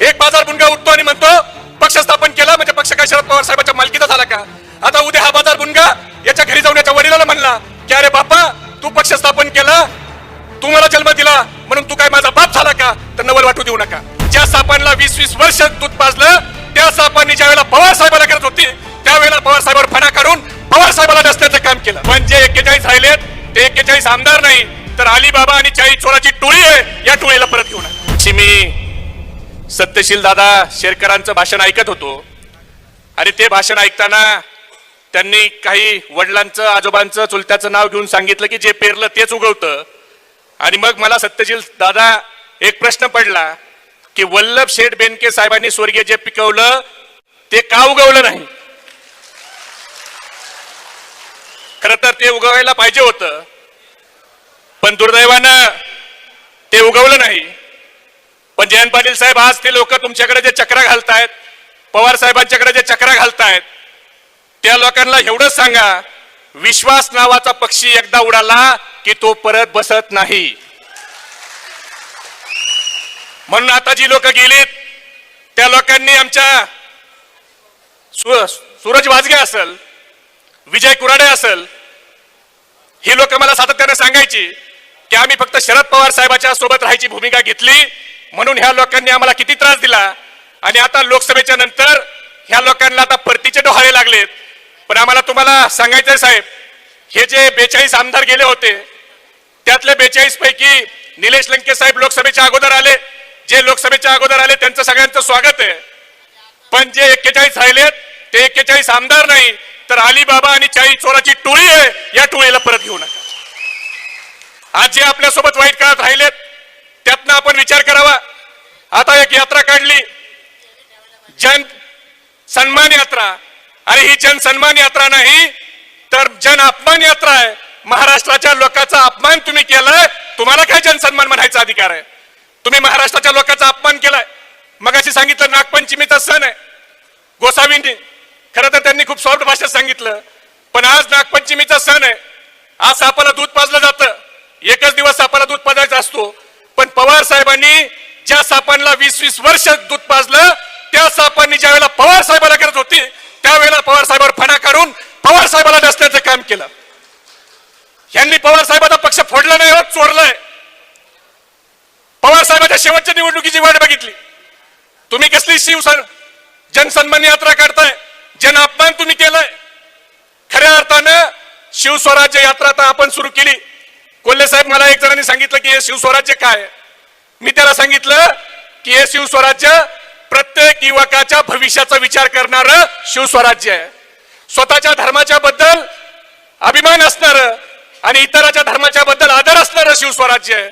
एक बाजार बुनगा उठतो आणि म्हणतो पक्ष स्थापन केला म्हणजे पक्ष काय शरद पवार साहेबांच्या मालकीचा झाला का? आता उद्या हा बाजार बुनगा याच्या घरी जाऊन याच्या वडिलाला म्हणला की अरे बापा तू पक्ष स्थापन केला तू मला जन्म दिला म्हणून तू काय माझा बाप झाला का? तर नवल वाटू देऊ नका. ज्या सापांना वीस वीस वर्ष दूध पाजलं त्या सापांनी ज्या वेळेला पवार साहेबाला करत होती त्यावेळेला पवार साहेबांवर फणा काढून पवार साहेबाला नसल्याचं काम केलं. पण जे एक्केचाळीस राहिलेत ते एक्केचाळीस आमदार नाही तर अलिबाबा आणि चाळीस चोराची टोळी आहे या टोळीला परत घेऊन आण. मी सत्यशील दादा शेरकरांचं भाषण ऐकत होतो. आणि ते भाषण ऐकताना त्यांनी काही वडिलांचं आजोबांचं चुलत्याचं नाव घेऊन सांगितलं की जे पेरलं तेच उगवतं. आणि मग मला सत्यशील दादा एक प्रश्न पडला की वल्लभ शेठ बेनके साहेबांनी स्वर्गीय जे पिकवलं ते का उगवलं नाही? खर तर ते उगवायला पाहिजे होतं पण दुर्दैवानं ते उगवलं नाही. जयंत पाटील साहेब आज ते लोक तुमच्याकडे जे चक्र घालतायत पवार साहेबांच्याकडे जे चक्र घालतायत त्या लोकांना एवढंच सांगा विश्वास नावाचा पक्षी एकदा उडाला की तो परत बसत नाही. म्हणून आता जी लोक गेलीत त्या लोकांनी आमच्या सु- सूरज वाजगे असेल विजय कुराडे असेल ही लोक मला सातत्याने सांगायची की आम्ही फक्त शरद पवार साहेबाच्या सोबत राहायची भूमिका घेतली म्हणून ह्या लोकांनी आम्हाला किती त्रास दिला? आणि आता लोकसभेच्या नंतर ह्या लोकांना आता परतीचे डोहाळे लागलेत. पण आम्हाला तुम्हाला सांगायचंय साहेब हे जे बेचाळीस आमदार गेले होते त्यातले बेचाळीस पैकी निलेश लंके साहेब लोकसभेच्या अगोदर आले. जे लोकसभेच्या अगोदर आले त्यांचं सगळ्यांचं स्वागत आहे. पण जे एक्केचाळीस राहिलेत ते एक्केचाळीस आमदार नाही तर अलीबाबा आणि चाळीस चोराची टोळी आहे या टोळीला परत घेऊ नका. आज जे आपल्यासोबत वाईट काळात राहिलेत त्यातनं आपण विचार करावा. आता एक यात्रा काढली. जन सन्मान यात्रा. अरे ही जन सन्मान यात्रा नाही तर जन अपमान यात्रा आहे. महाराष्ट्राच्या लोकांचा अपमान तुम्ही केलाय तुम्हाला काय जन सन्मान म्हणायचा अधिकार आहे? तुम्ही महाराष्ट्राच्या लोकांचा अपमान केलाय. मग अशी सांगितलं नागपंचमीचा सण आहे. गोसावींनी खरं तर त्यांनी खूप सॉफ्ट भाषेत सांगितलं पण आज नागपंचमीचा सण आहे. आज सापाला दूध पाजलं जातं. एकच दिवस सापाला दूध पाजायचा असतो. पण पवार साहेबांनी ज्या सापांना वीस वीस वर्ष दूध पाजलं त्या सापांनी ज्या वेळेला पवार साहेबाला करत होती त्यावेळेला पवार साहेबावर फणा काढून पवार साहेबाला नसण्याचं काम केलं. यांनी पवार साहेबांचा पक्ष फोडला नाही होत चोरलाय. पवार साहेबांच्या शेवटच्या निवडणुकीची वाट बघितली. तुम्ही कसली शिवसेना जनसन्मान यात्रा काढताय जन अपमान तुम्ही केलाय. खऱ्या अर्थानं शिवस्वराज्य यात्रा आता आपण सुरू केली. कोल्हे साहेब मला एक जणांनी सांगितलं की हे शिवस्वराज्य काय? मी त्याला सांगितलं की हे शिवस्वराज्य प्रत्येक युवकाच्या भविष्याचा विचार करणार शिवस्वराज्य आहे. स्वतःच्या धर्माच्या बद्दल अभिमान असणार आणि इतराच्या धर्माच्या बद्दल आदर असणारं शिवस्वराज्य आहे.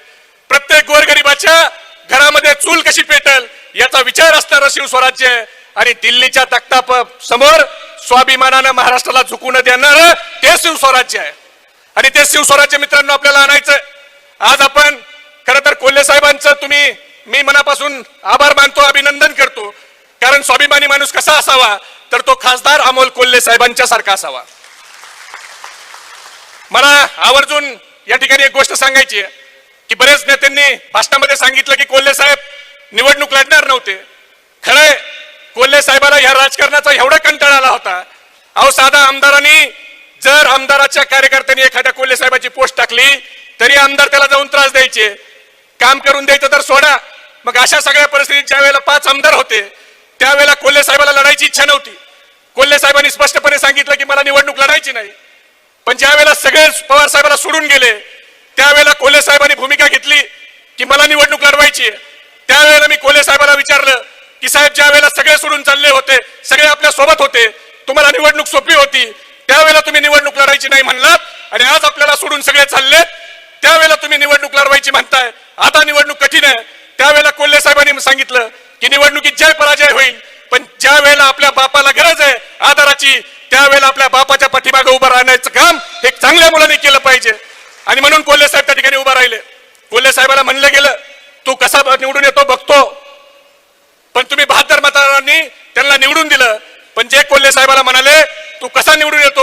प्रत्येक गोरगरिबाच्या घरामध्ये चूल कशी पेटल याचा विचार असणारं शिवस्वराज्य आहे. आणि दिल्लीच्या तख्ता समोर स्वाभिमानानं महाराष्ट्राला झुकू न देणार ते शिवस्वराज्य आहे. आणि ते शिवस्वराज्य मित्रांनो आपल्याला आणायचं आज आपण खरं तर कोल्हे साहेबांचं तुम्ही मी मनापासून आभार मानतो अभिनंदन करतो. कारण स्वाभिमानी माणूस कसा असावा तर तो खासदार अमोल कोल्हे साहेबांच्या सारखा असावा. मला आवर्जून या ठिकाणी एक गोष्ट सांगायची आहे की बरेच नेत्यांनी भाषणामध्ये सांगितलं की कोल्हे साहेब निवडणूक लढणार नव्हते. खरंय कोल्हे साहेबाला ह्या राजकारणाचा एवढा कंटाळा आला होता. अहो साधा आमदारांनी जर आमदाराच्या कार्यकर्त्यांनी एखाद्या कोल्हे साहेबाची पोस्ट टाकली तरी आमदार त्याला जाऊन त्रास द्यायचे. काम करून द्यायचं तर सोडा. मग अशा सगळ्या परिस्थितीत ज्या वेळेला पाच आमदार होते त्यावेळेला कोल्हे साहेबाला लढायची इच्छा नव्हती. कोल्हे साहेबांनी स्पष्टपणे सांगितलं की मला निवडणूक लढायची नाही. पण ज्या वेळेला सगळे पवार साहेबाला सोडून गेले त्यावेळेला कोल्हे साहेबांनी भूमिका घेतली की मला निवडणूक लढवायची त्यावेळेला मी कोल्हे साहेबाला विचारलं की साहेब ज्या वेळेला सगळे सोडून चालले होते सगळे आपल्यासोबत होते तुम्हाला निवडणूक सोपी होती त्यावेळेला तुम्ही निवडणूक लढायची नाही म्हणलात आणि आज आपल्याला सोडून सगळे चालले त्यावेळेला तुम्ही निवडणूक लढवायची म्हणताय. आता निवडणूक कठीण आहे. त्यावेळेला कोल्हे साहेबांनी सांगितलं की निवडणुकीत जय पराजय होईल पण ज्या वेळेला आपल्या बापाला गरज आहे आधाराची त्यावेळेला आपल्या बापाच्या पाठीमागे उभं राहण्याचं काम हे चांगल्या मुलांनी केलं पाहिजे. आणि म्हणून कोल्हे साहेब त्या ठिकाणी उभा राहिले. कोल्हे साहेबाला म्हणलं गेलं तू कसा निवडून येतो बघतो. पण तुम्ही बहात्तर मतदारांनी त्यांना निवडून दिलं. पण जे कोल्हे साहेबाला म्हणाले तू कसा निवडून येतो?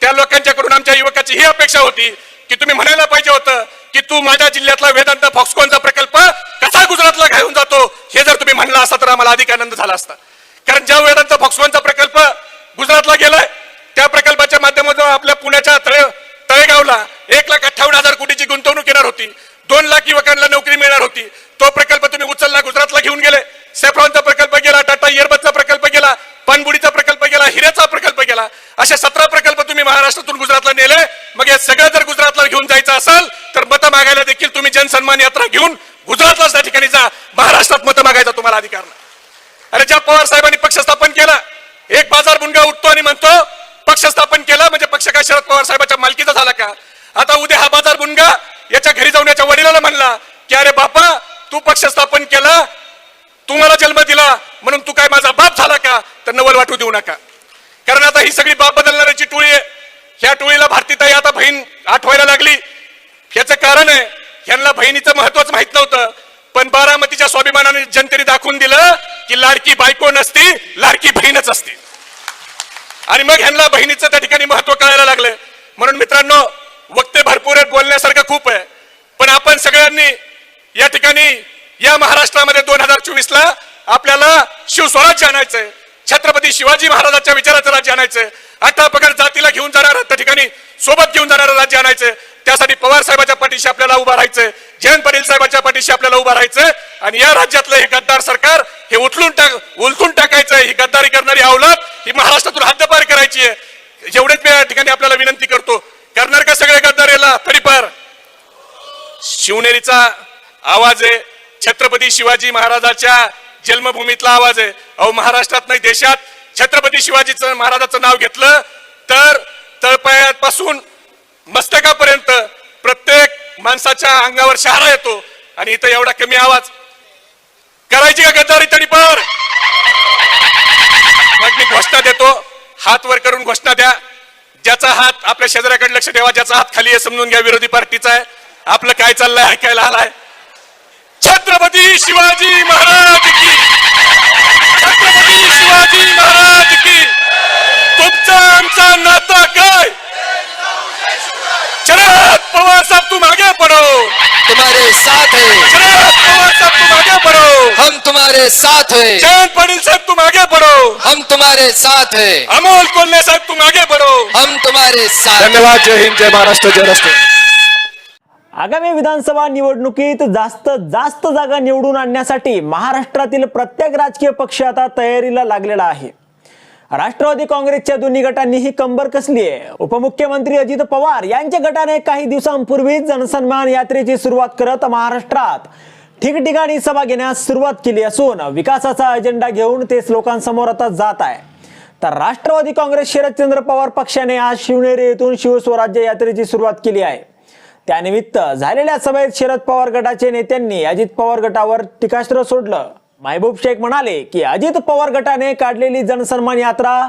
त्या लोकांच्याकडून आमच्या युवकाची ही अपेक्षा होती की तुम्ही म्हणायला पाहिजे होतं की तू माझ्या जिल्ह्यातला वेदांत फॉक्सकॉनचा प्रकल्प कसा गुजरातला घेऊन जातो? हे जर तुम्ही म्हणला असता तर आम्हाला अधिक आनंद झाला असता. कारण ज्या वेदांत फॉक्सकॉनचा प्रकल्प गुजरातला गेलाय त्या प्रकल्पाच्या माध्यमातून आपल्या पुण्याच्या तळे तळेगावला एक लाख अठ्ठावन्न हजार कोटीची गुंतवणूक येणार होती. दोन लाख युवकांना नोकरी मिळणार होती. तो प्रकल्प तुम्ही उचलला गुजरातला घेऊन गेले. सेफ्रॉनचा प्रकल्प गेला टाटा इयरबदचा प्रकल्प गेला पानबुडीचा प्रकल्प गेला हिऱ्याचा प्रकल्प गेला असे सतरा प्रकल्प तुम्ही महाराष्ट्रातून गुजरातला नेले मग हे सगळं जर गुजरातला घेऊन जायचं असेल तर मतं मागायला देखील तुम्ही जनसन्मान यात्रा घेऊन गुजरातला त्या ठिकाणी जा. महाराष्ट्रात मतं मागायचा तुम्हाला अधिकार नाही. अरे ज्या पवार साहेबांनी पक्ष स्थापन केला एक बाजार मुनगा उठतो आणि म्हणतो पक्ष स्थापन केला म्हणजे पक्ष काय शरद पवार साहेबांच्या मालकीचा झाला का? आता उद्या हा बाजार मुनगा याच्या घरी जाऊन याच्या वडिलाला म्हणला की अरे बापा तू पक्ष स्थापन केला तू मला जन्म दिला म्हणून तू काय माझा बाप झाला का? तर नवल वाटू देऊ नका. कारण आता ही सगळी बाप बदलणाऱ्याची टोळी आहे. ह्या टोळीला भारतीताई आता बहीण आठवायला लागली. याचं कारण आहे यांना बहिणीचं महत्वच माहीत नव्हतं. पण बारामतीच्या स्वाभिमानाने जनतेने दाखवून दिलं की लाडकी बायको नसती लाडकी बहीणच असते. आणि मग ह्यांना बहिणीचं त्या ठिकाणी महत्त्व कळायला लागलं. म्हणून मित्रांनो वक्ते भरपूर आहेत बोलण्यासारखं खूप आहे. पण आपण सगळ्यांनी या ठिकाणी या महाराष्ट्रामध्ये दोन हजार चोवीस ला आपल्याला शिवस्वराज्य आणायचंय. छत्रपती शिवाजी महाराजांच्या विचाराचं राज्य आणायचंय. आता पगार जातीला घेऊन जाणार त्या ठिकाणी सोबत घेऊन जाणारं राज्य आणायचं. त्यासाठी पवार साहेबाच्या पाठीशी आपल्याला उभा राहायचं. जयंत पाटील साहेबांच्या पाठीशी आपल्याला उभा राहायचं. आणि या राज्यातलं हे गद्दार सरकार हे उचलून टाक उलथून टाकायचं ही गद्दारी करणारी अवलाद ही महाराष्ट्रातून हद्दपार करायची आहे. एवढेच मी या ठिकाणी आपल्याला विनंती करतो. करणार का सगळे गद्दार याला? तडीपार शिवनेरीचा आवाज आहे. छत्रपती शिवाजी महाराजाच्या जन्मभूमीतला आवाज आहे. अहो महाराष्ट्रात नाही देशात छत्रपती शिवाजीचं महाराजाचं नाव घेतलं तर तळपायापासून मस्तकापर्यंत प्रत्येक माणसाच्या अंगावर शहारा येतो आणि इथं एवढा कमी आवाज. करायची का गद्दारी तडीपार मग मी घोषणा देतो. हात वर करून घोषणा द्या. ज्याचा हात आपल्या शेजाऱ्याकडे लक्ष ठेवा ज्याचा हात खाली आहे समजून घ्या विरोधी पार्टीचा आहे. आपलं काय चाललंय ऐकायला आलाय. छत्रपती शिवाजी महाराज की शिवाजी महाराज की. तुमचा आमचा नाता काय? शरद पवार साहब तुम आगे पढ़ो तुम्हारे साथ है। शरद पवार साहब तुम आगे पढ़ो हम तुम्हारे साथ है। जयंत पाटिल साहब तुम आगे बढ़ो हम तुम्हारे साथ है। अमोल कोल्हे साहब तुम आगे बढ़ो हम तुम्हारे साथ हैं। धन्यवाद जय हिंद जय महाराष्ट्र जय राष्ट्र। आगामी विधानसभा निवडणुकीत जास्त जास्त जागा निवडून आणण्यासाठी महाराष्ट्रातील प्रत्येक राजकीय पक्ष आता तयारीला लागलेला आहे. राष्ट्रवादी काँग्रेसच्या दोन्ही गटांनी ही कंबर कसली आहे? उपमुख्यमंत्री अजित पवार यांच्या गटाने काही दिवसांपूर्वी जनसन्मान यात्रेची सुरुवात करत महाराष्ट्रात ठिकठिकाणी सभा घेण्यास सुरुवात केली असून विकासाचा अजेंडा घेऊन तेच लोकांसमोर आता जात आहे. तर राष्ट्रवादी काँग्रेस शरदचंद्र पवार पक्षाने आज शिवनेरी येथून शिवस्वराज्य यात्रेची सुरुवात केली आहे. त्यानिमित्त झालेल्या सभेत शरद पवार गटाचे नेत्यांनी अजित पवार गटावर टीकास्त्र सोडलं. महबूब शेख म्हणाले की अजित पवार गटाने काढलेली जनसन्मान यात्रा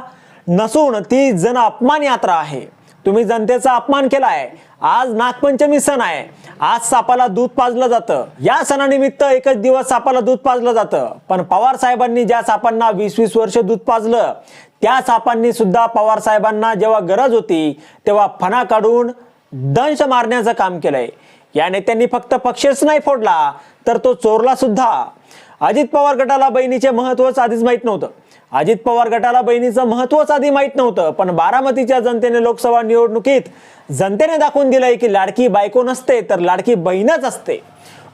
नसून ती जन अपमान यात्रा आहे. तुम्ही जनतेचा अपमान केलाय. आज नागपंचमी सण आहे. आज सापाला दूध पाजलं जातं. या सणानिमित्त एकच दिवस सापाला दूध पाजलं जातं. पण पवार साहेबांनी ज्या सापांना वीस वीस वर्ष दूध पाजलं त्या सापांनी सुद्धा पवार साहेबांना जेव्हा गरज होती तेव्हा फणा काढून दंश मारण्याचं काम केलंय. या नेत्यांनी फक्त पक्षच नाही फोडला तर तो चोरला सुद्धा. अजित पवार गटाला बहिणीचे महत्वच आधीच माहीत नव्हतं. अजित पवार गटाला बहिणीचं महत्वच आधी माहीत नव्हतं पण बारामतीच्या जनतेने लोकसभा निवडणुकीत जनतेने दाखवून दिलंय की लाडकी बायको नसते तर लाडकी बहीणच असते.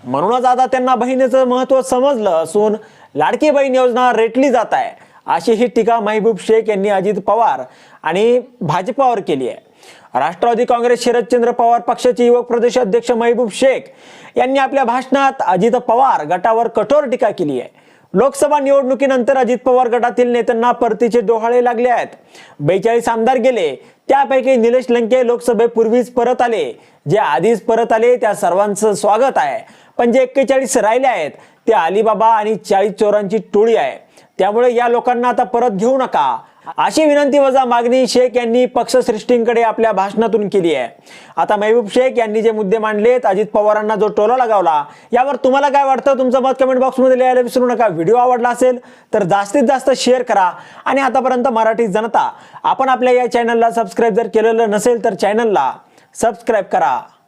म्हणूनच आता त्यांना बहिणीचं महत्त्व समजलं असून लाडकी बहीण योजना रेटली जात आहे अशी ही टीका महबूब शेख यांनी अजित पवार आणि भाजपावर केली आहे. राष्ट्रवादी काँग्रेस शरदचंद्र पवार पक्षाचे युवक प्रदेश अध्यक्ष महबूब शेख यांनी आपल्या भाषणात अजित पवार गटावर कठोर टीका केली आहे. लोकसभा निवडणुकीनंतर अजित पवार गटातील नेत्यांना परतीचे डोहाळे लागले आहेत. बेचाळीस आमदार गेले त्यापैकी निलेश लंके लोकसभेपूर्वीच परत आले. जे आधीच परत आले त्या सर्वांचं स्वागत आहे. पण जे एक्केचाळीस राहिले आहेत ते अलिबाबा आणि चाळीस चोरांची टोळी आहे. त्यामुळे या लोकांना आता परत घेऊ नका. अशी विनंती वजा मागणी शेख यांनी पक्षश्रेष्ठींकडे आपल्या भाषणातून केली आहे. आता महबूब शेख यांनी जे मुद्दे मांडलेत अजित पवारांना जो टोला लगावला यावर तुम्हाला काय वाटतं? तुमचं मत कमेंट बॉक्समध्ये लिहायला विसरू नका. व्हिडिओ आवडला असेल तर जास्तीत जास्त शेअर करा. आणि आतापर्यंत मराठी जनता आपण आपल्या या चॅनलला सबस्क्राईब जर केलेलं नसेल तर चॅनलला सबस्क्राईब करा.